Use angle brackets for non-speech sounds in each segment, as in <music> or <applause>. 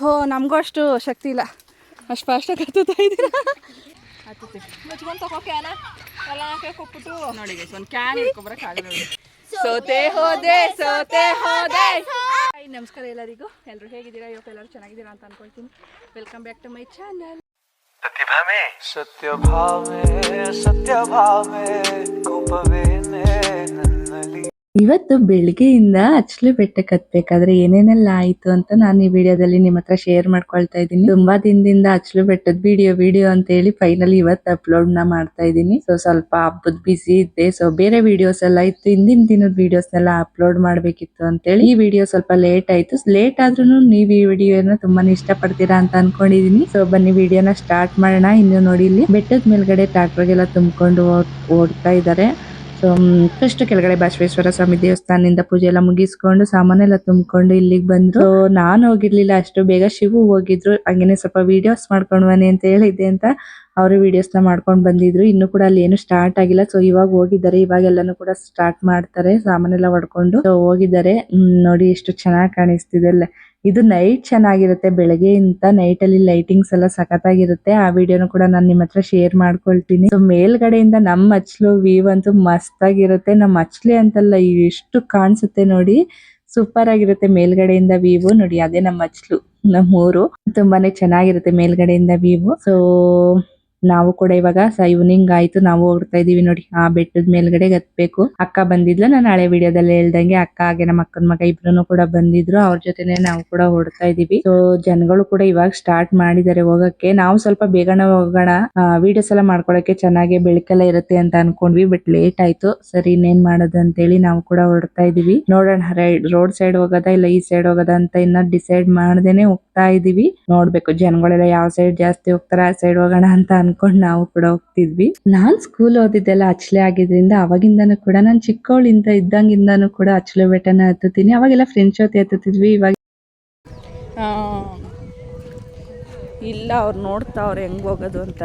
ಹೋ ನಮಗೂ ಅಷ್ಟು ಶಕ್ತಿ ಇಲ್ಲ. ಅಷ್ಟು ಫಾಸ್ಟಾಗಿ ಹತ್ತುತ್ತಾ ಇದ್ದೀರಾ? ಸೋತೆ ಹೋದೆ ಸೋತೆ ಹೋದೆ. ನಮಸ್ಕಾರ ಎಲ್ಲರಿಗೂ. ಎಲ್ಲರೂ ಹೇಗಿದ್ದೀರಾ? ಇವತ್ತು ಎಲ್ಲರೂ ಚೆನ್ನಾಗಿದ್ದೀರಾ ಅಂತ ಅನ್ಕೊಳ್ತೀನಿ. Welcome back to my channel Satya Satyabhame Satyabhame. ಕೋಪವೇನೆ ನನ್ನಲ್ಲಿ. ಇವತ್ತು ಬೆಳಿಗ್ಗೆಯಿಂದ ಅಚ್ಚಲು ಬೆಟ್ಟಕ್ಕೆ ಹತ್ಬೇಕಾದ್ರೆ ಏನೇನೆಲ್ಲ ಆಯ್ತು ಅಂತ ನಾನು ಈ ವಿಡಿಯೋದಲ್ಲಿ ನಿಮ್ಮ ಹತ್ರ ಶೇರ್ ಮಾಡ್ಕೊಳ್ತಾ ಇದ್ದೀನಿ. ತುಂಬಾ ದಿನದಿಂದ ಅಚ್ಚಲು ಬೆಟ್ಟದ ವಿಡಿಯೋ ವಿಡಿಯೋ ಅಂತ ಹೇಳಿ ಫೈನಲ್ ಇವತ್ತು ಅಪ್ಲೋಡ್ನ ಮಾಡ್ತಾ ಇದ್ದೀನಿ. ಸೊ ಸ್ವಲ್ಪ ಹಬ್ಬದ ಬಿಸಿ ಇದ್ದೆ. ಸೊ ಬೇರೆ ವಿಡಿಯೋಸ್ ಎಲ್ಲ ಇತ್ತು. ಹಿಂದಿನ ದಿನದ ವಿಡಿಯೋಸ್ ಎಲ್ಲ ಅಪ್ಲೋಡ್ ಮಾಡ್ಬೇಕಿತ್ತು ಅಂತ ಹೇಳಿ ಈ ವಿಡಿಯೋ ಸ್ವಲ್ಪ ಲೇಟ್ ಆಯ್ತು. ಲೇಟ್ ಆದ್ರೂ ನೀವು ಈ ವಿಡಿಯೋನ ತುಂಬಾನೇ ಇಷ್ಟ ಪಡ್ತೀರಾ ಅಂತ ಅನ್ಕೊಂಡಿದೀನಿ. ಸೊ ಬನ್ನಿ ವಿಡಿಯೋನ ಸ್ಟಾರ್ಟ್ ಮಾಡೋಣ. ಇನ್ನು ನೋಡಿ ಇಲ್ಲಿ ಬೆಟ್ಟದ ಮೇಲ್ಗಡೆ ಟ್ರಾಕ್ಟರ್ಗೆಲ್ಲ ತುಂಬಿಕೊಂಡು ಓಡ್ತಾ ಇದ್ದಾರೆ ಸೊ ಫಸ್ಟ್ ಕೆಳಗಡೆ ಬಸವೇಶ್ವರ ಸ್ವಾಮಿ ದೇವಸ್ಥಾನದಿಂದ ಪೂಜೆ ಎಲ್ಲ ಮುಗಿಸ್ಕೊಂಡು ಸಾಮಾನೆಲ್ಲ ತುಂಬಿಕೊಂಡು ಇಲ್ಲಿಗೆ ಬಂದ್ರು. ನಾನು ಹೋಗಿರ್ಲಿಲ್ಲ, ಅಷ್ಟು ಬೇಗ ಶಿವು ಹೋಗಿದ್ರು. ಹಂಗೇನೆ ಸ್ವಲ್ಪ ವಿಡಿಯೋಸ್ ಮಾಡ್ಕೊಂಡು ಬನ್ನಿ ಅಂತ ಹೇಳಿದ್ದೆ ಅಂತ. ಅವರು ವಿಡಿಯೋಸ್ನ ಮಾಡ್ಕೊಂಡು ಬಂದಿದ್ರು. ಇನ್ನು ಕೂಡ ಅಲ್ಲಿ ಏನು ಸ್ಟಾರ್ಟ್ ಆಗಿಲ್ಲ. ಸೊ ಇವಾಗ ಹೋಗಿದ್ದಾರೆ. ಇವಾಗ ಎಲ್ಲಾನು ಕೂಡ ಸ್ಟಾರ್ಟ್ ಮಾಡ್ತಾರೆ. ಸಾಮಾನೆಲ್ಲ ಹೊಡ್ಕೊಂಡು. ಹೋಗಿದ್ದಾರೆ. ನೋಡಿ ಎಷ್ಟು ಚೆನ್ನಾಗಿ ಕಾಣಿಸ್ತಿದೆ ಇದು ನೈಟ್ ಚೆನ್ನಾಗಿರುತ್ತೆ. ಬೆಳಗ್ಗೆಯಿಂದ ನೈಟ್ ಅಲ್ಲಿ ಲೈಟಿಂಗ್ಸ್ ಎಲ್ಲ ಸಖತ್ತಾಗಿರುತ್ತೆ. ಆ ವಿಡಿಯೋನು ಕೂಡ ನಾನು ನಿಮ್ಮ ಹತ್ರ ಶೇರ್ ಮಾಡ್ಕೊಳ್ತೀನಿ. ಸೊ ಮೇಲ್ಗಡೆಯಿಂದ ನಮ್ಮ ಅಚ್ಲು ವ್ಯೂ ಅಂತೂ ಮಸ್ತ್ ಆಗಿರುತ್ತೆ ನಮ್ಮ ಅಚ್ಲೆ ಅಂತಲ್ಲ ಎಷ್ಟು ಕಾಣಿಸುತ್ತೆ ನೋಡಿ. ಸೂಪರ್ ಆಗಿರುತ್ತೆ ಮೇಲ್ಗಡೆಯಿಂದ ವ್ಯೂ ನೋಡಿ, ಅದೇ ನಮ್ಮ ನಮ್ ಊರು ತುಂಬಾನೇ ಚೆನ್ನಾಗಿರುತ್ತೆ ಮೇಲ್ಗಡೆಯಿಂದ ವ್ಯೂ ಸೊ ನಾವು ಕೂಡ ಇವಾಗ ಈವ್ನಿಂಗ್ ಆಯ್ತು, ನಾವು ಹೋಗ್ತಾ ಇದೀವಿ ನೋಡಿ. ಆ ಬೆಟ್ಟದ ಮೇಲ್ಗಡೆ ಹತ್ಬೇಕು ಅಕ್ಕ ಬಂದಿದ್ಲು, ನಾನು ಹಳೆ ವಿಡಿಯೋದಲ್ಲಿ ಹೇಳ್ದಂಗೆ ಅಕ್ಕ, ಹಾಗೆ ನಮ್ಮ ಅಕ್ಕನ ಮಗ ಇಬ್ರು ಕೂಡ ಬಂದಿದ್ರು. ಅವ್ರ ಜೊತೆನೆ ನಾವು ಕೂಡ ಹೊಡ್ತಾ ಇದೀವಿ ಸೊ ಜನಗಳು ಕೂಡ ಇವಾಗ ಸ್ಟಾರ್ಟ್ ಮಾಡಿದ್ದಾರೆ ಹೋಗಕ್ಕೆ. ನಾವು ಸ್ವಲ್ಪ ಬೇಗನೆ ಹೋಗೋಣ. ವಿಡಿಯೋಸ್ ಎಲ್ಲ ಮಾಡ್ಕೊಳಕ್ಕೆ ಚೆನ್ನಾಗಿ ಬೆಳಕೆಲ್ಲ ಇರುತ್ತೆ ಅಂತ ಅನ್ಕೊಂಡ್ವಿ ಬಟ್ ಲೇಟ್ ಆಯ್ತು. ಸರಿ, ಇನ್ನೇನ್ ಮಾಡೋದು ಅಂತ ಹೇಳಿ ನಾವು ಕೂಡ ಹೊಡ್ತಾ ಇದೀವಿ ನೋಡೋಣ ರೋಡ್ ಸೈಡ್ ಹೋಗೋದ ಇಲ್ಲ ಈ ಸೈಡ್ ಹೋಗೋದ ಅಂತ ಇನ್ನ ಡಿಸೈಡ್ ಮಾಡ್ದೇನೆ ಹೋಗ್ತಾ ಇದೀವಿ ನೋಡ್ಬೇಕು, ಜನಗಳೆಲ್ಲ ಯಾವ ಸೈಡ್ ಜಾಸ್ತಿ ಹೋಗ್ತಾರ, ಆ ಸೈಡ್ ಹೋಗೋಣ ಅಂತ ಅನ್ಕೊಂಡ್ ನಾವು ಕೂಡ ಹೋಗ್ತಿದ್ವಿ. ನಾನ್ ಸ್ಕೂಲ್ ಓದಿದ್ದೆಲ್ಲ ಅಚ್ಲೆ ಆಗಿದ್ರಿಂದ ಅವಾಗಿಂದಾನು ಕೂಡ ನಾನ್ ಚಿಕ್ಕವಳಿಂದ ಇದ್ದಂಗಿಂದಾನು ಕೂಡ ಅಚ್ಲೆ ಬೆಟ್ಟನ ಹತ್ತುತ್ತೀನಿ. ಅವಾಗೆಲ್ಲ ಫ್ರೆಂಡ್ಸ್ ಜೊತೆ ಹತ್ತುತ್ತಿದ್ವಿ. ಇವಾಗ ಇಲ್ಲ, ಅವ್ರು ನೋಡ್ತಾವ್ರೆ ಹೆಂಗೆ ಹೋಗೋದು ಅಂತ.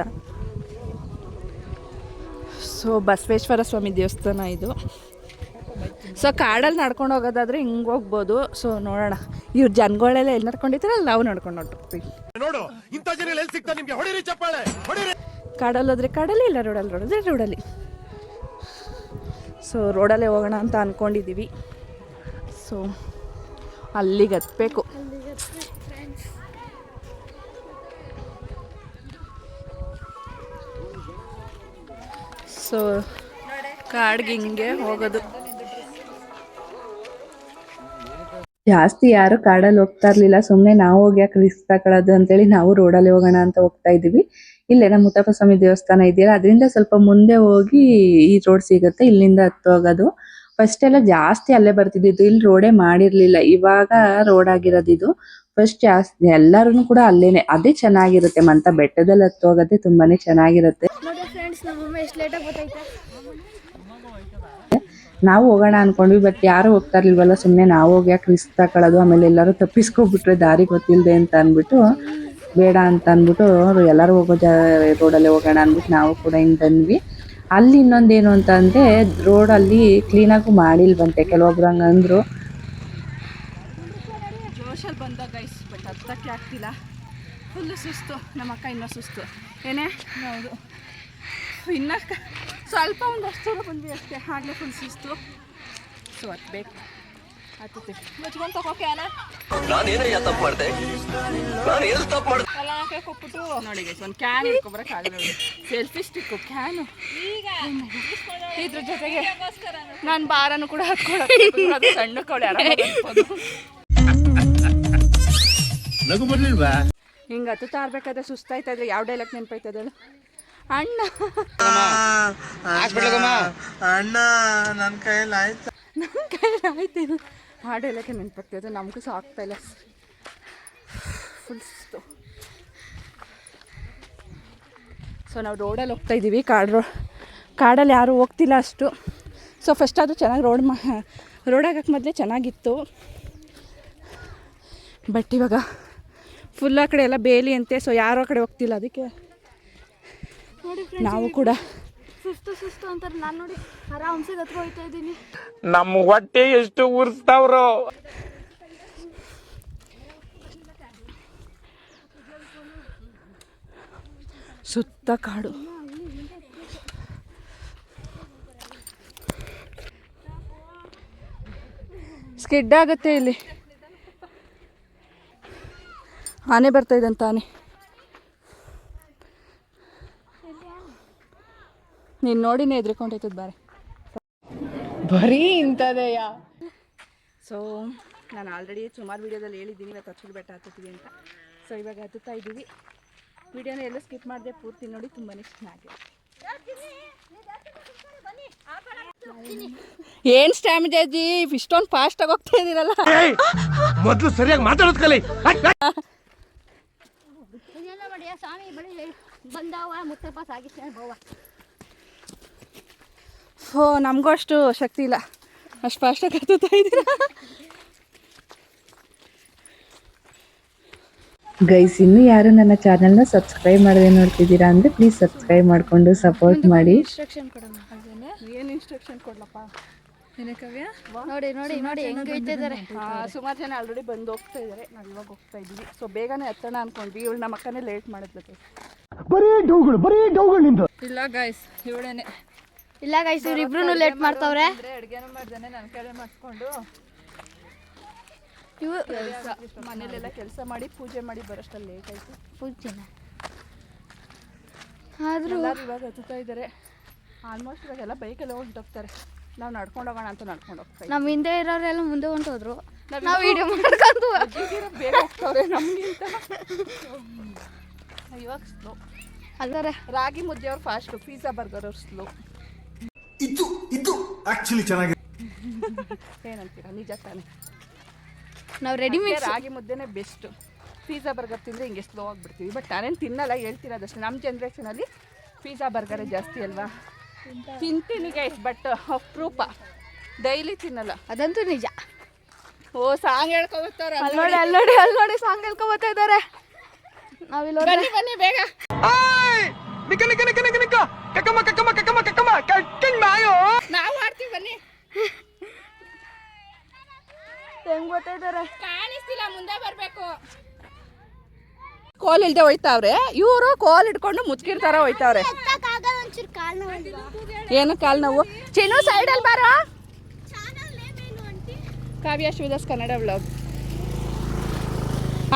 ಸೊ ಬಸವೇಶ್ವರ ಸ್ವಾಮಿ ದೇವಸ್ಥಾನ ಇದು. ಸೊ ಕಾಡಲ್ಲಿ ನಡ್ಕೊಂಡು ಹೋಗೋದಾದ್ರೆ ಹಿಂಗೆ ಹೋಗ್ಬೋದು. ಸೊ ನೋಡೋಣ. ಇವ್ರು ಜನಗಳೆಲ್ಲ ಎಲ್ಲಿ ನಡ್ಕೊಂಡಿರ್ತಾರಲ್ಲ ನಾವು ನಡ್ಕೊಂಡು ಹೊರ್ಟೋಗ್ತೀವಿ ನೋಡು ಇಂಥ ಜನ ಎಲ್ಲಿ ಸಿಗ್ತಾ ನಿಮ್ಗೆ? ಹೊಡಿರಿ ಚಪ್ಪಾಳೆ ಹೊಡಿರಿ. ಕಾಡಲ್ಲಿ ಹೋದ್ರೆ ಕಾಡಲ್ಲಿ ಇಲ್ಲ ರೋಡಲ್ಲಿ ರೋಡಿದ್ರೆ ರೋಡಲ್ಲಿ. ಸೊ ರೋಡಲ್ಲೇ ಹೋಗೋಣ ಅಂತ ಅಂದ್ಕೊಂಡಿದ್ದೀವಿ ಸೊ ಅಲ್ಲಿಗೆ ಹತ್ಬೇಕು. ಸೊ ಕಾಡ್ಗೆ ಹಿಂಗೆ ಹೋಗೋದು. ಜಾಸ್ತಿ ಯಾರು ಕಾಡಲ್ಲಿ ಹೋಗ್ತಾ ಇರ್ಲಿಲ್ಲ. ಸುಮ್ನೆ ನಾವು ಹೋಗಿ ಯಾಕೆ ರಿಸ್ಕ್ ತಗೊಳ್ಳೋದು ಅಂತೇಳಿ ನಾವು ರೋಡಲ್ಲಿ ಹೋಗೋಣ ಅಂತ ಹೋಗ್ತಾ ಇದೀವಿ ಇಲ್ಲೇ ನಮ್ಮ ಮುತ್ತಪ್ಪ ಸ್ವಾಮಿ ದೇವಸ್ಥಾನ ಇದೆಯಲ್ಲ, ಅದರಿಂದ ಸ್ವಲ್ಪ ಮುಂದೆ ಹೋಗಿ ಈ ರೋಡ್ ಸಿಗುತ್ತೆ. ಇಲ್ಲಿಂದ ಹತ್ತು ಹೋಗೋದು. ಫಸ್ಟ್ ಎಲ್ಲ ಜಾಸ್ತಿ ಅಲ್ಲೇ ಬರ್ತಿದ್ದಿದ್ದು. ಇಲ್ಲಿ ರೋಡೇ ಮಾಡಿರ್ಲಿಲ್ಲ. ಇವಾಗ ರೋಡ್ ಆಗಿರೋದು ಇದು. ಫಸ್ಟ್ ಜಾಸ್ತಿ ಎಲ್ಲರೂ ಕೂಡ ಅಲ್ಲೇನೆ. ಅದೇ ಚೆನ್ನಾಗಿರುತ್ತೆ. ಮಂತ ಬೆಟ್ಟದಲ್ಲಿ ಹತ್ತು ಹೋಗೋದೇ ತುಂಬಾನೇ ಚೆನ್ನಾಗಿರುತ್ತೆ ನೋಡಿ ಫ್ರೆಂಡ್ಸ್ ನಮ್ಮಮ್ಮ ಎಷ್ಟು ಲೇಟಾಗಿ ಗೊತ್ತೈತೆ ನಾವು ಹೋಗೋಣ ಅನ್ಕೊಂಡ್ವಿ ಬಟ್ ಯಾರು ಹೋಗ್ತಾ ಇರ್ಲಿಲ್ವಲ್ಲ ಸುಮ್ನೆ ನಾವು ಹೋಗಿ ಯಾಕೆ ರಿಸ್ಕ್ ತಗೊಳ್ಳೋದು ಆಮೇಲೆ ಎಲ್ಲರೂ ತಪ್ಪಿಸ್ಕೊಬಿಟ್ರೆ ದಾರಿ ಗೊತ್ತಿಲ್ಲದೆ ಅಂತ ಅಂದ್ಬಿಟ್ಟು ಬೇಡ ಅಂತ ಅನ್ಬಿಟ್ಟು ಎಲ್ಲರೂ ಹೋಗೋ ಜ ರೋಡಲ್ಲೇ ಹೋಗೋಣ ಅಂದ್ಬಿಟ್ಟು ನಾವು ಕೂಡ ಹಿಂಗೆ ಬಂದ್ವಿ. ಅಲ್ಲಿ ಇನ್ನೊಂದೇನು ಅಂತ ಅಂದರೆ ರೋಡಲ್ಲಿ ಕ್ಲೀನಾಗೂ ಮಾಡಿಲ್ವಂತೆ. ಕೆಲವೊಬ್ರು ಹಂಗೆ ಅಂದರು. ಜೋಶಲ್ಲಿ ಬಂದ ಗೈಸ್ ಬಟ್ ಹತ್ತಕ್ಕೆ ಆಗ್ತಿಲ್ಲ. ಫುಲ್ಲು ಸುಸ್ತು. ನಮ್ಮ ಅಕ್ಕ ಇನ್ನೂ ಸುಸ್ತು. ಏನೇ? ಹೌದು. ಇನ್ನ ಕ- ಸ್ವಲ್ಪ ಒಂದು ಅಷ್ಟು ದೂರ ಬಂದ್ವಿ ಅಷ್ಟೇ. ಆಗಲೇ ಫುಲ್ ಸುಸ್ತು ಸೊ ಹತ್ಬೇಕು ಹತ್ತುತ್ತೀವಿ ಮುಚ್ಕೊಂಡ್ ತಗೋಕೆ ಅಲ್ಲ ನಾನೇನಯ್ಯ ತಪ್ಪು ಮಾಡ್ದೆ? ನಾನು ಎಲ್ಲಿ ತಪ್ಪು ಮಾಡ್ದೆ? ಎಲ್ಲ ಕೊಟ್ಬಿಟ್ಟು ನೋಡಿ ಗೈಸ್ ಒಂದು ಕ್ಯಾನ್ ಹಿಡ್ಕೊಬರಕ್ಕಾಗಲ್ಲ ಸೆಲ್ಫಿ ಸ್ಟಿಕ್ಕು ಕ್ಯಾನು ಈಗ ಇದ್ರ ಜೊತೆಗೆ ನಾನು ಬಾರನು ಕೂಡ ಹತ್ಕೊಳ್ಳೋದು ಅದು ಸಣ್ಣ ಕವಳೆ ನಗು ಬರ್ಲಿಲ್ವಾ? ಹಿಂಗೆ ಹತ್ತುತ್ತಾ ತಾರ್ಬೇಕಾದ್ರೆ ಸುಸ್ತಾಯ್ತಾ ಇದ್ರೆ ಯಾವ ಡೈಲಾಗ್ ನೆನಪಾಯ್ತದಲ್ಲ ಹೇಳು? ಅಣ್ಣ. ಅಣ್ಣ ನನ್ನ ಕೈಯಲ್ಲಿ ಆಯ್ತು. ನಮ್ಮ ಕೈಯಲ್ಲಿ ಆಯ್ತು ಆ ಡೈಲಾಗೆ ನೆನಪಾಗ್ತದೆ ನಮಗೂ ಸಹ ಆಗ್ತಾ ಇಲ್ಲ. ಫುಲ್ ಸುಸ್ತು ಸೊ ನಾವು ರೋಡಲ್ಲಿ ಹೋಗ್ತಾ ಇದ್ದೀವಿ. ಕಾಡು ರೋ ಕಾಡಲ್ಲಿ ಯಾರೂ ಹೋಗ್ತಿಲ್ಲ ಅಷ್ಟು. ಸೊ ಫಸ್ಟ್ ಆದರೂ ಚೆನ್ನಾಗಿ ರೋಡ್ ಮಾ ರೋಡ್ ಆಗಕ್ಕೆ ಮೊದಲೇ ಚೆನ್ನಾಗಿತ್ತು. ಬಟ್ ಇವಾಗ ಫುಲ್ ಆ ಕಡೆ ಎಲ್ಲ ಬೇಲಿ ಅಂತೆ. ಸೊ ಯಾರು ಆ ಕಡೆ ಹೋಗ್ತಿಲ್ಲ. ಅದಕ್ಕೆ ನಾವು ಕೂಡ ಸುಸ್ತು ಸುಸ್ತು ಅಂತಾರೆ. ನಾನು ನೋಡಿ ಆರಾಮ್ಸೆ ಹತ್ರ ಹೋಯ್ತಾ ಇದ್ದೀನಿ. ನಮ್ಮ ಹೊಟ್ಟೆ ಎಷ್ಟು ಉರ್ಸ್ತಾವ್ರು. ಸುತ್ತ ಕಾಡು. ಸ್ಕಿಡ್ ಆಗುತ್ತೆ ಇಲ್ಲಿ. ಆನೆ ಬರ್ತಾ ಇದ್ದಂತಾನೆ ನೀನು ನೋಡಿನೇ ಎದ್ರಿಕೊಂಡೈತದ ಬಾರೆ. ಬರೀ ಇಂಥದೇಯ? ಸೊ ನಾನು ಆಲ್ರೆಡಿ ಸುಮಾರು ವೀಡಿಯೋದಲ್ಲಿ ಹೇಳಿದ್ದೀನಿ ಇವತ್ತು ಹಚ್ಚಲು ಬೆಟ್ಟ ಹತ್ತುತ್ತೀವಿ ಅಂತ. ಸೊ ಇವಾಗ ಹತ್ತುತ್ತಾ ಇದ್ದೀವಿ. ವೀಡಿಯೋನ ಎಲ್ಲ ಸ್ಕಿಪ್ ಮಾಡಿದೆ ಪೂರ್ತಿ ನೋಡಿ ತುಂಬಾ ಚೆನ್ನಾಗಿ ಏನು ಸ್ಟ್ಯಾಮಿಜ್ ಅಜ್ಜಿ? ಇಷ್ಟೊಂದು ಫಾಸ್ಟಾಗಿ ಹೋಗ್ತಾ ಇದ್ದೀರಲ್ಲ ಮೊದಲು ಸರಿಯಾಗಿ ಮಾತಾಡೋದು ಕಲಿ. ಸ್ವಾಮಿ ಬಳಿ ಬಂದವ ಮುತ್ತಪ್ಪ ಸಾಗಿಸ್ತಾನೆ ಬವ್ವ ಓ ನಮಗೂ ಅಷ್ಟು ಶಕ್ತಿ ಇಲ್ಲ. ಅಷ್ಟು ಫಾಸ್ಟಾಗಿ ಹತ್ತುತ್ತಾ ಇದ್ದೀರ? ಗೈಸ್ ಇನ್ನು ಯಾರು ನನ್ನ ಚಾನೆಲ್ನ ಸಬ್ಸ್ಕ್ರೈಬ್ ಮಾಡದೆ ನೋಡ್ತಿದ್ದೀರಾ ಅಂದ್ರೆ ಪ್ಲೀಸ್ ಸಬ್ಸ್ಕ್ರೈಬ್ ಮಾಡ್ಕೊಂಡು ಸಪೋರ್ಟ್ ಮಾಡಿ. ಇನ್ಸ್ಟ್ರಕ್ಷನ್ ಕೊಡೋಣ ಏನು ಇನ್ಸ್ಟ್ರಕ್ಷನ್ ಕೊಡ್ಲಪ್ಪ? ನೋಡಿ ನೋಡಿ ನೋಡಿ ಹೆಂಗ್ ಇದ್ದಾರೆ. ಸುಮಾರು ಜನ ಆಲ್ರೆಡಿ ಬಂದು ಹೋಗ್ತಾ ಇದಾರೆ ನಾವು ಇವಾಗ ಹೋಗ್ತಾ ಇದೀವಿ ಸೊ ಬೇಗನೆ ಹತ್ತೋಣ ಅನ್ಕೊಂಡ್ವಿ. ಇವಳು ನಮ್ಮ ಅಕ್ಕನೇ ಲೇಟ್ ಮಾಡಿದ್ಲು. ಬರೀ ಡೌಗಳು ಬರೀ ಡೌಗಳು ನಿಂದು ಇಲ್ಲ ಗಾಯ್ಸ್ ಇವಳೇನೆ ಇಲ್ಲ ಗೈಸ್ ಇವ್ರಿಬ್ರು ಲೇಟ್ ಮಾಡ್ತಾವ್ರೆ. ಅಡುಗೆನೂ ಮಾಡ್ದಾನೆ ನನ್ನ ಕಡೆ ಮಾಡಿಸ್ಕೊಂಡು. ಇವು ಮನೇಲೆಲ್ಲ ಕೆಲಸ ಮಾಡಿ ಪೂಜೆ ಮಾಡಿ ಬರೋಷ್ಟಲ್ಲಿ ಲೇಟ್ ಆಯಿತು. ಪೂಜೆ ಆದ್ರೂ ಇವಾಗ ಹತ್ತುತ್ತಾ ಇದ್ದಾರೆ. ಆಲ್ಮೋಸ್ಟ್ ಇವಾಗೆಲ್ಲ ಬೈಕೆಲ್ಲ ಹೊಂಟೋಗ್ತಾರೆ ನಾವು ನಡ್ಕೊಂಡು ಹೋಗೋಣ ಅಂತ ನಡ್ಕೊಂಡು ಹೋಗ್ತಾರೆ ನಮ್ಮ ಹಿಂದೆ ಇರೋರೆಲ್ಲ ಮುಂದೆ ಹೊಂಟೋದ್ರು. ನಾವು ವಿಡಿಯೋ ಮಾಡ್ಕೊಂಡು <laughs> ಬೇಗ ಹೋಗ್ತವ್ರೆ ನಮಗಿಂತ. ಇವಾಗ ಸ್ಲೋ ಅಲ್ಲರೆ ರಾಗಿ ಮುದ್ದೆ ಅವ್ರು ಫಾಸ್ಟು ಪಿಜ್ಜಾ ಬರ್ಗರ್ ಅವ್ರು ಸ್ಲೋ ಇದು ಇದು ಆಕ್ಚುಲಿ ಚೆನ್ನಾಗಿದೆ. ಏನಂತೀರಾ? ನಿಜ ತಾನೆ. ನಾವು ರೆಡಿಮೇಡ್ ರಾಗಿ ಮುದ್ದೆನೇ ಬೆಸ್ಟು ಪಿಜ್ಜಾ ಬರ್ಗರ್ ತಿಂದರೆ ಹಿಂಗೆ ಸ್ಲೋ ಆಗಿಬಿಡ್ತೀವಿ. ಬಟ್ ನಾನೇನು ತಿನ್ನಲ್ಲ ಹೇಳ್ತಿರೋದಷ್ಟೇ. ನಮ್ಮ ಜನ್ರೇಷನಲ್ಲಿ ಪಿಜ್ಜಾ ಬರ್ಗರೇ ಜಾಸ್ತಿ ಅಲ್ವಾ? ತಿಂತೀನಿ ಗೈಸ್ ಬಟ್ ಅಪ್ರೂಪ ಡೈಲಿ ತಿನ್ನಲ್ಲ. ಅದಂತೂ ನಿಜ. ಓ ಸಾಂಗ್ ಹೇಳ್ಕೊಬರ್ತಾರ ಅಲ್ಲಿ ನೋಡಿ ಅಲ್ಲಿ ನೋಡಿ ಅಲ್ಲಿ ನೋಡಿ ಸಾಂಗ್ ಹೇಳ್ಕೊ ಬರ್ತಾ ಇದ್ದಾರೆ. ನಾವು ಇಲ್ಲಿ ಬನ್ನಿ ಬನ್ನಿ ಬೇಗ. ಕಕ್ಕಮ್ಮ ಕಕ್ಕಮ್ಮ ಕಕ್ಕಮ್ಮ ಕಕ್ಕಮ್ಮ ಕಕ್ಕಿಂಗ್ ಮಾಯೋ ನಾವು ಆಡ್ತೀವಿ ಬನ್ನಿ. ಹೆಂಗ್ ಬರ್ತಾ ಕಾಣಿಸ್ತಿಲ್ಲ ಮುಂದೆ ಬರಬೇಕು. ಕೋಲ್ ಇಲ್ದೆ ಹೋಯ್ತಾವ್ರೆ. ಇವರು ಕೋಲ್ ಇಟ್ಕೊಂಡು ಮುಚ್ಕಿರ್ತಾರ ಹೋಯ್ತಾವ್ರೆ. ಏನು ಕಾಲ್ ನೋವು? ಚಿನ್ನು ಸೈಡಲ್ಲಿ ಬಾರ. ಕಾವ್ಯ ಶಿವದಾಸ್ ಕನ್ನಡ ಬ್ಲಾಗ್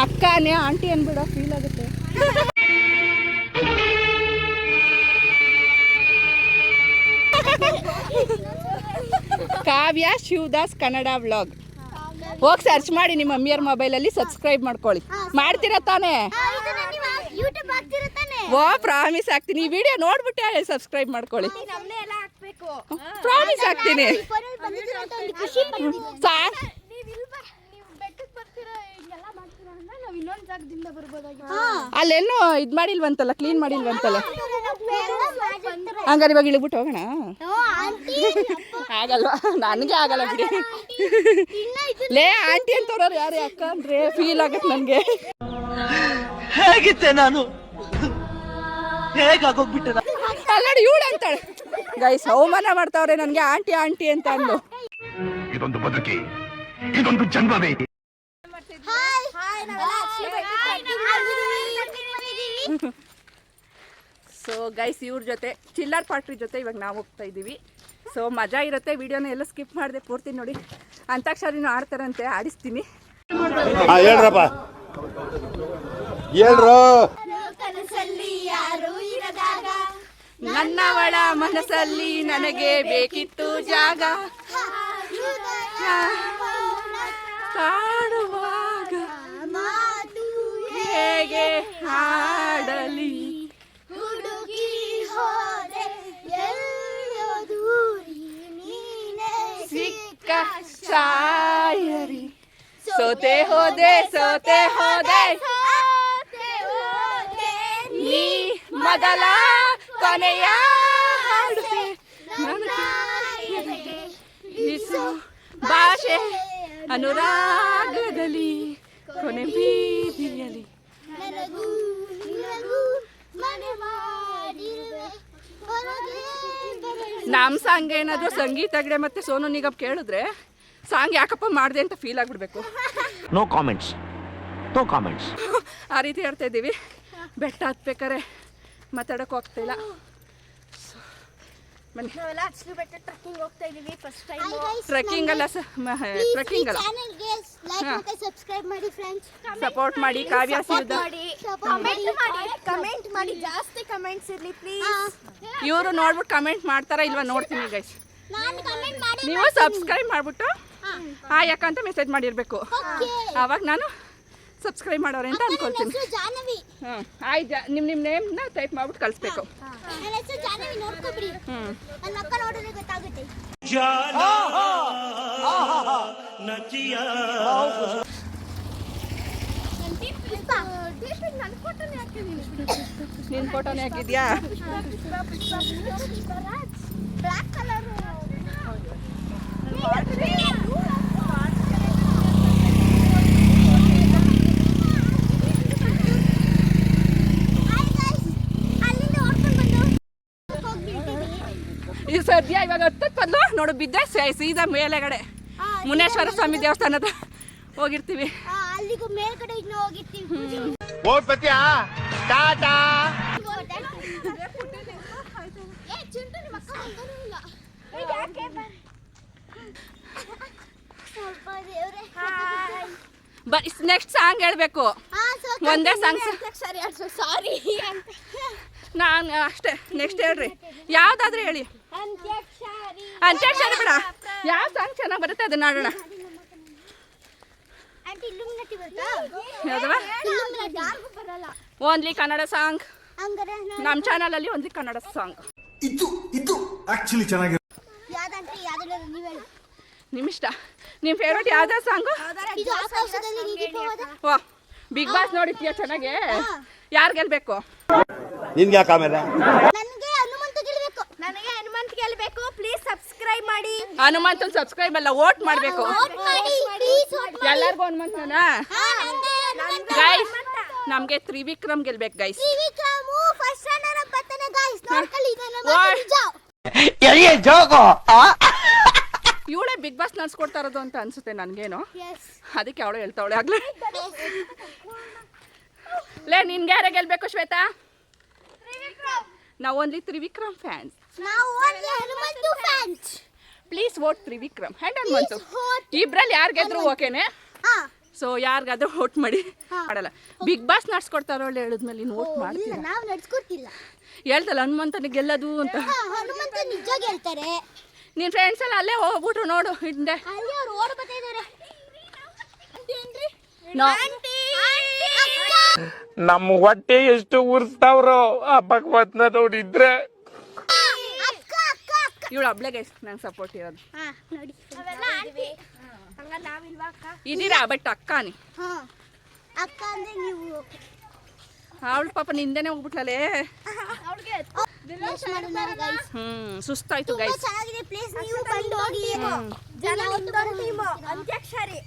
ಅಕ್ಕನೇ ಆಂಟಿ ಅನ್ಬಿಡ ಫೀಲ್ ಆಗುತ್ತೆ. ಕಾವ್ಯ ಶಿವದಾಸ್ ಕನ್ನಡ ವ್ಲಾಗ್. ಹೋಗಿ ಸರ್ಚ್ ಮಾಡಿ ನಿಮ್ಮ ಮಮ್ಮಿಯರ್ ಮೊಬೈಲಲ್ಲಿ ಸಬ್ಸ್ಕ್ರೈಬ್ ಮಾಡ್ಕೊಳ್ಳಿ. ಮಾಡ್ತೀರಾ ತಾನೇ? ಓ ಪ್ರಾಮಿಸ್ ಆಗ್ತೀನಿ ಈ ವಿಡಿಯೋ ನೋಡ್ಬಿಟ್ಟೆ ಸಬ್ಸ್ಕ್ರೈಬ್ ಮಾಡ್ಕೊಳ್ಳಿ. ಪ್ರಾಮಿಸ್ ಆಗ್ತೀನಿ ಸಾರ್ ಅಲ್ಲೆಲ್ಲೋ ನೀವು ಇಲ್ಲಿ ಬ ನೀವು ಬೆಟ್ಟಕ್ಕೆ ಬರ್ತೀರಾ ಹಿಂಗೆಲ್ಲ ಮಾಡ್ತೀರಾ ಅಂದ್ರೆ ನಾವು ಇನ್ನೊಂದು ಜಾಗದಿಂದ ಬರ್ಬೋದಾಗಿ ಅಲ್ಲೇನೋ ಇದು ಮಾಡಿಲ್ವಂತಲ್ಲ ಕ್ಲೀನ್ ಮಾಡಿಲ್ವಂತಲ್ಲ. ಹಂಗಾರೆ ಇವಾಗ ಇಳಿಬಿಟ್ಟು ಹೋಗೋಣ? ಆಗಲ್ವಾ ನನಗೆ ಆಗಲ್ಲ ಬಿಡಿ. ಲೇ ಆಂಟಿ ಅಂತವ್ರು ಯಾರೇ ಅಕ್ಕ ಅಂದ್ರೆ ಫೀಲ್ ಆಗತ್ತೆ ನನಗೆ. ಹೇಗಿತ್ತೆ ನಾನು? ಹೇಗಾಗೋಗ್ಬಿಟ್ಟೆ ಅಲ್ಲಾಡಿ ಅಲ್ಲಡಿ ಇವಳು ಅಂತಾಳೆ. ಗೈಸ್ ಅವಮಾನ ಮಾಡ್ತಾವ್ರೆ ನನಗೆ ಆಂಟಿ ಆಂಟಿ ಅಂತ ಅಂದು ಇದೊಂದು ಬದುಕಿ ಇದೊಂದು ಜನ್ಮವೇ. ಸೊ ಗೈಸ್ ಇವ್ರ ಜೊತೆ ಚಿಲ್ಲರ್ ಪಾಟ್ರಿ ಜೊತೆ ಇವಾಗ ನಾವು ಹೋಗ್ತಾ ಇದ್ದೀವಿ ಸೊ ಮಜಾ ಇರುತ್ತೆ ವಿಡಿಯೋನ ಎಲ್ಲ ಸ್ಕಿಪ್ ಮಾಡಿದೆ ಪೂರ್ತಿ ನೋಡಿ. ಅಂತಾಕ್ಷರಿನೂ ಆಡ್ತಾರಂತೆ ಆಡಿಸ್ತೀನಿ. ಹೇಳ್ರಪ್ಪ. ಹೇಳ್ರು. ನನ್ನವಳ ಮನಸ್ಸಲ್ಲಿ ನನಗೆ ಬೇಕಿತ್ತು ಜಾಗ. ಕಾಡುವಾಗ ಹೇಗೆ ಹಾಡಲಿ? ಸಿಕ್ಕ ಶಾಯರಿ ಸೋತೆ ಹೋದೆ ಸೋತೆ ಹೋದೆ ನೀ ಮೊದಲ ಕೊನೆಯ ಹಾಡುವೆ ನನಗೆ ಇಸು ಭಾಷೆ ಅನುರಾಗದಲ್ಲಿ ಕೊನೆ ಬೀದಿಯಲ್ಲಿ ನಮ್ಮ ಸಾಂಗ್ ಏನಾದರೂ ಸಂಗೀತ ಹೆಗ್ಡೆ ಮತ್ತೆ ಸೋನು ನಿಗಮ್ ಕೇಳಿದ್ರೆ ಸಾಂಗ್ ಯಾಕಪ್ಪ ಮಾಡಿದೆ ಅಂತ ಫೀಲ್ ಆಗಿಬಿಡ್ಬೇಕು. ನೋ ಕಾಮೆಂಟ್ಸ್ ನೋ ಕಾಮೆಂಟ್ಸ್ ಆ ರೀತಿ ಹೇಳ್ತಾ ಇದ್ದೀವಿ. ಬೆಟ್ಟ ಹತ್ಬೇಕಾರೆ ಮಾತಾಡೋಕೆ ಹೋಗ್ತಾಯಿಲ್ಲ ಬನ್ನಿ ನಾವೆಲ್ಲ ಹಚ್ಚಲು ಬೆಟ್ಟ ಟ್ರೆಕ್ಕಿಂಗ್ ಹೋಗ್ತಾ ಇದೀವಿ ಫಸ್ಟ್ ಟೈಮ್ ಟ್ರೆಕ್ಕಿಂಗ್ ಅಲ್ಲ ಸರ್ ಟ್ರೆಕ್ಕಿಂಗ್ ಅಲ್ಲ. ಚಾನೆಲ್ಗೆ ಲೈಕ್ ಮತ್ತೆ ಸಬ್ಸ್ಕ್ರೈಬ್ ಮಾಡಿ ಫ್ರೆಂಡ್ಸ್ ಸಪೋರ್ಟ್ ಮಾಡಿ ಕಾವ್ಯ ಸಿದ್ಧ ಮಾಡಿ. ಕಮೆಂಟ್ ಮಾಡಿ ಕಮೆಂಟ್ ಮಾಡಿ. ಜಾಸ್ತಿ ಕಮೆಂಟ್ಸ್ ಇರಲಿ ಪ್ಲೀಸ್ ಇವರು ನೋಡ್ಬಿಟ್ಟು ಕಮೆಂಟ್ ಮಾಡ್ತಾರಾ ಇಲ್ವಾ ನೋಡ್ತೀನಿ ಗೈಸ್ ನಾನು ಕಮೆಂಟ್ ಮಾಡಿ ನೀವು ಸಬ್ಸ್ಕ್ರೈಬ್ ಮಾಡಿಬಿಟ್ಟು ಹಾಂ. ಯಾಕಂತ ಮೆಸೇಜ್ ಮಾಡಿರಬೇಕು. ಆವಾಗ ನಾನು ಸಬ್ಸ್ಕ್ರೈಬ್ ಮಾಡೋರೆ ಅಂತ ಅನ್ಕೊಳ್ತೀನಿ. ಜಾಹ್ನವಿ. ಹ್ಞೂ ಆಯ್ತು ನಿಮ್ಮ ನಿಮ್ಮ ನೇಮ್ನ ಟೈಪ್ ಮಾಡ್ಬಿಟ್ಟು ಕಳಿಸ್ಬೇಕು. ನಿನ್ನ ಫೋಟೋನೇ ಹಾಕಿದ್ಯಾ ಬ್ಲಾಕ್ ಕಲರ್ ಸದ್ಯ ಇವಾಗ ಹತ್ತಕ್ಕೆ ಬದಲು. ನೋಡು ಬಿದ್ದೆ ಸೀದಾ ಮೇಲೆಗಡೆ. ಮುನೇಶ್ವರ ಸ್ವಾಮಿ ದೇವಸ್ಥಾನದ ಹೋಗಿರ್ತೀವಿ. ಅಲ್ಲಿಗೂ ಮೇಲ್ಗಡೆ ಇನ್ನು ಹೋಗಿರ್ತೀವಿ. ಟಾಟಾ? ಏ, ಚಿಂಟು, ನಿಮ್ಮ ಅಕ್ಕ ಬಂದನೂ ಇಲ್ಲ. ಸ್ವಲ್ಪ ದೇವ್ರೇ. ಬ ನೆಕ್ಸ್ಟ್ ಸಾಂಗ್ ಹೇಳ್ಬೇಕು. ಒಂದೇ ಸಾಂಗ್ ಸರಿ ಸಾರಿ ನಾನು ಅಷ್ಟೇ ನೆಕ್ಸ್ಟ್ ಹೇಳ್ರಿ. ಯಾವ್ದಾದ್ರೂ ಹೇಳಿ. ಅಂತ್ಯಾಕ್ಷರಿ. ಬೇಡ. ಯಾವ ಸಾಂಗ್ ಚೆನ್ನಾಗಿ ಬರುತ್ತೆ ಅದನ್ನ ಆಡೋಣ ಓನ್ಲಿ ಕನ್ನಡ ಸಾಂಗ್ ನಮ್ ಚಾನಲ್ ಅಲ್ಲಿ ಚಾನಲಲ್ಲಿ ಓನ್ಲಿ ಕನ್ನಡ ಸಾಂಗ್ ಇದು ಇದು ಆಕ್ಚುಲಿ ಚೆನ್ನಾಗಿ ಯಾವ್ದಂಟ್ರಿ ಇಷ್ಟ ನಿಮ್ಮ ಫೇವ್ರೇಟ್ ಯಾವ್ದ ಸಾಂಗು ಓ ಬಿಗ್ ಬಾಸ್ ನೋಡಿದ್ಯಾ ಚೆನ್ನಾಗೆ? ಯಾರು ಗೆಲ್ಬೇಕು? ನಿನ್ಗೆ ಯಾಕೆ ಆಮೇಲೆ ನನಗೆ ಹನುಮಂತ ಗೆಲ್ಬೇಕು ನನಗೆ ಹನುಮಂತ ಗೆಲ್ಬೇಕು ಪ್ಲೀಸ್ ಸಬ್ಸ್ಕ್ರೈಬ್ ಮಾಡಿ. ಹನುಮಂತ ಸಬ್ಸ್ಕ್ರೈಬ್ ಅಲ್ಲ ವೋಟ್ ಮಾಡಬೇಕು. ಎಲ್ಲರಿಗೂ ಹನುಮಂತನ. ಗೈಸ್ ನಮಗೆ ತ್ರಿವಿಕ್ರಮ್ ಗೆಲ್ಬೇಕು ಗೈಸ್ ಇವಳೆ ಬಿಗ್ ಬಾಸ್ ನಡ್ಸ್ಕೊಡ್ತಾ ಇರೋದು ಅಂತ ಅನ್ಸುತ್ತೆ ನನ್ಗೇನು. ಅದಕ್ಕೆ ಅವಳು ಹೇಳ್ತಾವಳೆ ಆಗ್ಲೇ. ಲೇ ನಿನ್ಗೆ ಯಾರೇ ಗೆಲ್ಬೇಕು ಶ್ವೇತಾ? ನಾವು only Trivikram fans please vote Trivikram. Hand on vote. ಇಬ್ರಲ್ಲಿ ಯಾರು ಗೆದ್ರು ಓಕೆನೆ? ಹಾ, ಸೊ ಯಾರಿಗಾದ್ರೂ ವೋಟ್ ಮಾಡಿ. ಮಾಡಲ್ಲ. ಬಿಗ್ ಬಾಸ್ ನಡ್ಸ್ಕೊಡ್ತಾರೋಳು ಹೇಳಿದ್ಮೇಲೆ ನೀನು ವೋಟ್ ಮಾಡ್ತೀರ? ನಾವು ನಡ್ಸ್ಕೊಡ್ತಿಲ್ಲ ಹೇಳ್ತಲ್ಲ ಹನುಮಂತನಿಗೆ ಗೆಲ್ಲದು ಅಂತ. ಹನುಮಂತ ನಿಜ ಗೆಲ್ತಾರೆ ನಿನ್ನ ಫ್ರೆಂಡ್ಸ್ ಎಲ್ಲ ಅಲ್ಲೇ ಹೋಗ್ಬಿಟ್ರು ನೋಡು ಹಿಂದೆ. ಅಲ್ಲಿ ಅವ್ರು ಓಡ್ ಬರ್ತಾ ಇದಾರೆ ನಮ್ಮ ಹೊಟ್ಟೆ ಎಷ್ಟು ಉರ್ಸ್ತಾವ್ರೋ ಆ ಭಗವತ್ನ ನೋಡಿದ್ರೆ ಅಕ್ಕ ಇವಳು ಅಬ್ಳೆ ಗೈಸ್ ನಂಗೆ ಸಪೋರ್ಟ್ ಇರೋದು. ಹಾ ನೋಡಿ. ಅವೆಲ್ಲ ಆಂಟಿ. ಹಂಗ ಅಕ್ಕ? ಇದೀರಾ ಬಟ್ ಅಕ್ಕಾನಿ. ಹಾ. ಅಕ್ಕ ಅಂದ್ರೆ ನೀವು. ಅವಳು ಪಾಪ ನಿಂದೆನೆ ಹೋಗ್ಬಿಟ್ಲಲೇ. Wish ಮಾಡೋಣ guys. ಹ್ಮ್ ಸುಸ್ತಾಯ್ತು ತುಂಬಾ ಗೈಸ್ ಚೆನ್ನಾಗಿದೆ ಪ್ಲೇಸ್ ನೀವು ಬಂದು ಹೋಗಿ ಜನ ಒಂದೊಂದು ಟೀಮ್ ಅಂತ್ಯಾಕ್ಷರಿ.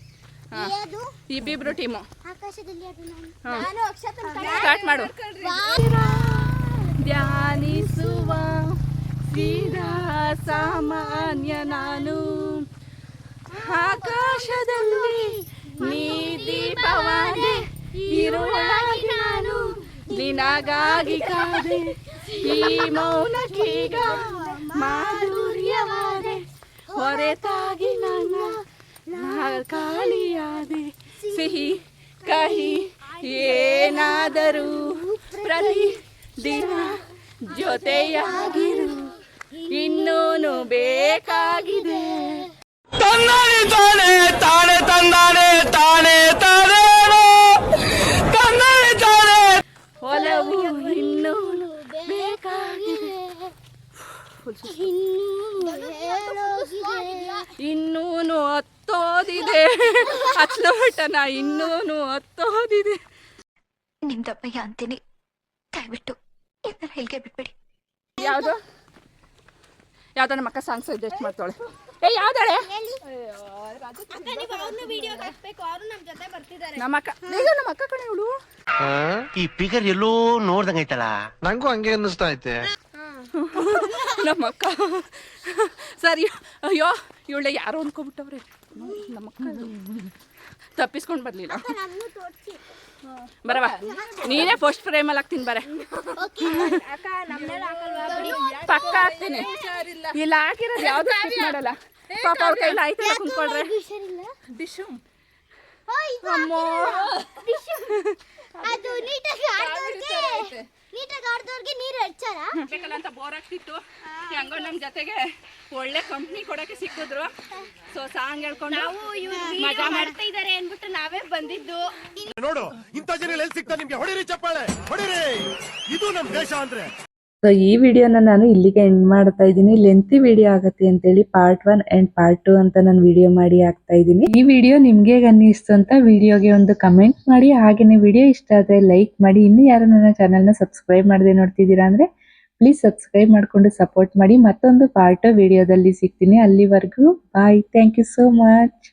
ಅದು ಇಬ್ಬಿಬ್ರು ಟೀಮು ಆಕಾಶದಲ್ಲಿ ಅದು ನಾನು? ನಾನು ಅಕ್ಷತ ಸ್ಟಾರ್ಟ್ ಮಾಡು. ಧ್ಯಾನಿಸುವ ಸೀದಾ ಸಾಮಾನ್ಯ ನಾನು. ಆಕಾಶದಲ್ಲಿ ನೀ ದೀಪವಾದೆ ಇರುವಾಗಿ ನಾನು. ನಿನಗಾಗಿ ಕಾದೆ ಈ ಮೌನಕ್ಕೀಗ ಮಾಧುರ್ಯವಾದೆ. ಹೊರತಾಗಿ ನನ್ನ ಖಾಲಿಯಾದೆ. ಸಿಹಿ, ಕಹಿ ಏನಾದರೂ ಪ್ರತಿ ದಿನ ಜೊತೆಯಾಗಿರು. ಇನ್ನೂನು ಬೇಕಾಗಿದೆ. ತಂದಾನೆ ತಾನೆ ತಾನೆ ತಂದಾನೆ ತಾನೆ ತಾನೆ ತಂದಾನೆ ತಾನೆ. ಹೊಲವು ಇನ್ನೂನು ಬೇಕಾಗಿದೆ. ಇನ್ನೂನು ಹತ್ತೋದಿದೆ. ಹತ್ಲು ಬಿಟ್ಟನ ಇನ್ನೂನು ಹತ್ತೋದಿದೆ. ನಿಮ್ ದಪ್ಪಯ್ಯ ಅಂತೀನಿ. ದಯವಿಟ್ಟು ಇದನ್ನ ಇಲ್ಲಿಗೆ ಬಿಟ್ಬಿಡಿ. ಯಾವುದು? ಯಾವ್ದೋ ನಮ್ಮ ಅಕ್ಕ ಸಾಂಗ್ ಸಜೆಸ್ಟ್ ಮಾಡ್ತಾಳೆ ಏ ಯಾವ್ದಾಳೆ ನಮ್ಮ ಅಕ್ಕ ಇದು ನಮ್ಮ ಅಕ್ಕ ಕಣೆ ಇವಳು? ಈ ಪಿಗರ್ ಎಲ್ಲೋ ನೋಡ್ದಂಗೈತಲ್ಲ ನಂಗೂ ಹಂಗೆ ಅನ್ನಿಸ್ತಾ ಐತೆ. ನಮ್ಮ ಅಕ್ಕ ಸರಿ ಅಯ್ಯೋ ಇವಳೆ ಯಾರೋ ಅನ್ಕೊಬಿಟ್ಟವ್ರೆ ನಮ್ಮ ತಪ್ಪಿಸ್ಕೊಂಡು ಬರಲಿಲ್ಲ. ಬರವಾ ತೋರಿಸಿ. ಬರವ ನೀನೇ ಫಸ್ಟ್ ಫ್ರೇಮಲ್ಲಿ ಹಾಕ್ತೀನಿ ಬರ. ಪಕ್ಕ ಹಾಕ್ತೀನಿ. ಇಲ್ಲ ಹಾಕಿರೋದು ಯಾವ್ದು ಮಾಡಲ್ಲ. ಪಾಪ ಅವ್ರ ಕೈಲಿ ಆಯ್ತು ಕುಂತ್ಕೊಳ್ರೆ? ಟಿಶ್ಯೂ ಅಮ್ಮೋ. ಅದು ನೀಟಾಗಿ ನೀಟಾಗಿ ಆಡ್ದವ್ರಿಗೆ ನೀರು ಹಚ್ಚಾರ ಬೇಕಲ್ಲ ಅಂತ ಬೋರ್ ಆಗ್ತಿತ್ತು ಹೆಂಗೋ ನಮ್ ಜೊತೆಗೆ ಒಳ್ಳೆ ಕಂಪ್ನಿ ಕೊಡಕ್ಕೆ ಸಿಕ್ಕಿದ್ರು. ಸೊ ಸಾಂಗ್ ಹೇಳ್ಕೊಂಡು ಮಜಾ ಮಾಡ್ತಾ ಇದಾರೆ ಅನ್ಬಿಟ್ಟು ನಾವೇ ಬಂದಿದ್ದು. ನೋಡು ಇಂಥ ಜನ ಎಲ್ಲಿ ಸಿಗ್ತಾರೆ ನಿಮ್ಗೆ? ಹೊಡಿರಿ ಚಪ್ಪಾಳೆ ಹೊಡಿರಿ. ಇದು ನಮ್ ದೇಶ ಅಂದ್ರೆ. ಸೊ ಈ ವಿಡಿಯೋನ ನಾನು ಇಲ್ಲಿಗೆ ಎಂಡ್ ಮಾಡ್ತಾ ಇದ್ದೀನಿ. ಲೆಂತಿ ವಿಡಿಯೋ ಆಗತ್ತೆ ಅಂತೇಳಿ part one and part two ಅಂತ ನಾನು ವಿಡಿಯೋ ಮಾಡಿ ಹಾಕ್ತಾ ಇದ್ದೀನಿ. ಈ ವಿಡಿಯೋ ನಿಮ್ಗೆ ಅನ್ನಿಸ್ತು ಅಂತ ವಿಡಿಯೋಗೆ ಒಂದು ಕಮೆಂಟ್ ಮಾಡಿ. ಹಾಗೇನೆ ವಿಡಿಯೋ ಇಷ್ಟ ಆದರೆ ಲೈಕ್ ಮಾಡಿ. ಇನ್ನು ಯಾರು ನನ್ನ ಚಾನಲ್ನ ಸಬ್ಸ್ಕ್ರೈಬ್ ಮಾಡದೆ ನೋಡ್ತಿದ್ದೀರಾ ಅಂದ್ರೆ ಪ್ಲೀಸ್ ಸಬ್ಸ್ಕ್ರೈಬ್ ಮಾಡ್ಕೊಂಡು ಸಪೋರ್ಟ್ ಮಾಡಿ. ಮತ್ತೊಂದು ಪಾರ್ಟ್ ವಿಡಿಯೋದಲ್ಲಿ ಸಿಗ್ತೀನಿ. ಅಲ್ಲಿವರೆಗೂ bye thank you so much